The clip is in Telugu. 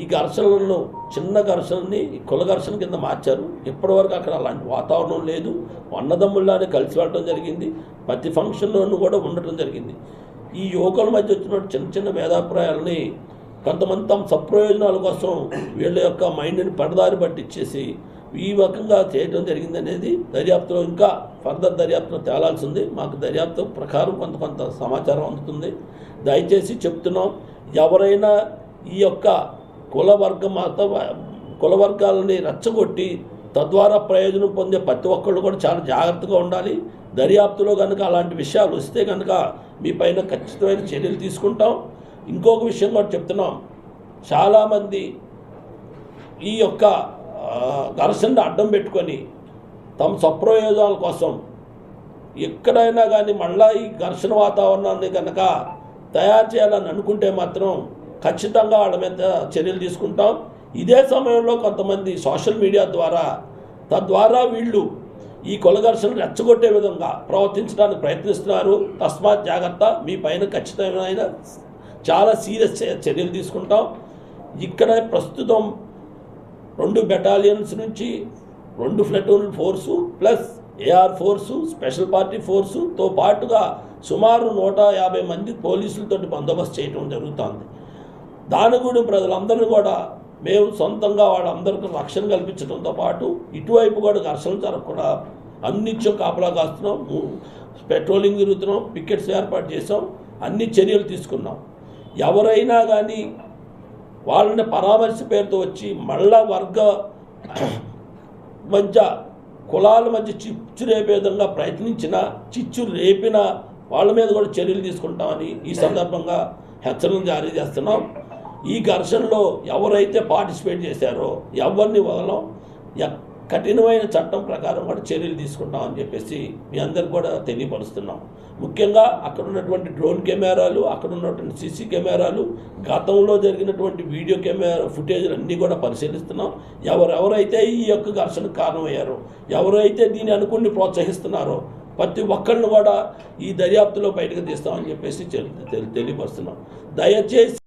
ఈ ఘర్షణలను చిన్న ఘర్షణని ఈ కుల ఘర్షణ కింద మార్చారు. ఇప్పటివరకు అక్కడ అలాంటి వాతావరణం లేదు. అన్నదమ్ముల్లానే కలిసి వెళ్ళడం జరిగింది. ప్రతి ఫంక్షన్లోనూ కూడా ఉండటం జరిగింది. ఈ యువకుల మధ్య వచ్చిన చిన్న చిన్న భేదాభిప్రాయాలని కొంతమంది తమ సప్రయోజనాల కోసం వీళ్ళ యొక్క మైండ్ని పడదారి పట్టించేసి ఈ రకంగా చేయడం జరిగింది అనేది దర్యాప్తులో ఇంకా ఫర్దర్ దర్యాప్తులో తేలాల్సి ఉంది మాకు దర్యాప్తు ప్రకారం కొంత కొంత సమాచారం అందుతుంది. దయచేసి చెప్తున్నాం. ఎవరైనా ఈ యొక్క కులవర్గ మత కులవర్గాలని రెచ్చగొట్టి తద్వారా ప్రయోజనం పొందే ప్రతి ఒక్కళ్ళు కూడా చాలా జాగ్రత్తగా ఉండాలి. దర్యాప్తులో కనుక అలాంటి విషయాలు వస్తే కనుక మీ పైన ఖచ్చితమైన చర్యలు తీసుకుంటాం. ఇంకొక విషయం కూడా చెప్తున్నాం. చాలామంది ఈ యొక్క ఘర్షణ ఘర్షణను అడ్డం పెట్టుకొని తమ స్వప్రయోజనాల కోసం ఎక్కడైనా కానీ మళ్ళా ఈ ఘర్షణ వాతావరణాన్ని కనుక తయారు చేయాలని అనుకుంటే మాత్రం ఖచ్చితంగా వాళ్ళ మీద చర్యలు తీసుకుంటాం. ఇదే సమయంలో కొంతమంది సోషల్ మీడియా ద్వారా తద్వారా వీళ్ళు ఈ కుల రెచ్చగొట్టే విధంగా ప్రవర్తించడానికి ప్రయత్నిస్తున్నారు. తస్మాత్ జాగ్రత్త మీ పైన ఖచ్చితమైన చాలా సీరియస్ చర్యలు తీసుకుంటాం. ఇక్కడ ప్రస్తుతం రెండు బెటాలియన్స్ నుంచి రెండు platoon force plus AR force special party ఫోర్సుతో పాటుగా సుమారు నూట యాభై మంది పోలీసులతో బందోబస్తు చేయడం జరుగుతుంది. దానిగూడెం ప్రజలందరినీ కూడా మేము సొంతంగా వాళ్ళందరికీ రక్షణ కల్పించడంతో పాటు ఇటువైపు కూడా ఘర్షణ జరగకుండా అన్నిత్యం కాపలా కాస్తున్నాం పెట్రోలింగ్ తిరుగుతున్నాం పికెట్స్ ఏర్పాటు చేసాం అన్ని చర్యలు తీసుకున్నాం. ఎవరైనా కానీ వాళ్ళని పరామర్శ పేరుతో వచ్చి మళ్ళా వర్గ మధ్య కులాల మధ్య చిచ్చు రేపే విధంగా ప్రయత్నించిన చిచ్చు రేపిన వాళ్ళ మీద కూడా చర్యలు తీసుకుంటామని ఈ సందర్భంగా హెచ్చరికలు జారీ చేస్తున్నాం. ఈ ఘర్షణలో ఎవరైతే పార్టిసిపేట్ చేశారో ఎవరిని వదలం కఠినమైన చట్టం ప్రకారం కూడా చర్యలు తీసుకుంటామని చెప్పేసి మీ అందరికి కూడా తెలియపరుస్తున్నాం. ముఖ్యంగా అక్కడ ఉన్నటువంటి డ్రోన్ కెమెరాలు అక్కడ ఉన్నటువంటి సీసీ కెమెరాలు గతంలో జరిగినటువంటి వీడియో కెమెరా ఫుటేజ్లు అన్నీ కూడా పరిశీలిస్తున్నాం. ఎవరెవరైతే ఈ యొక్క ఘర్షణకు కారణమయ్యారో ఎవరైతే దీన్ని అనుకుని ప్రోత్సహిస్తున్నారో ప్రతి ఒక్కరిని కూడా ఈ దర్యాప్తులో బయటకు తీస్తామని చెప్పేసి తెలియపరుస్తున్నాం. దయచేసి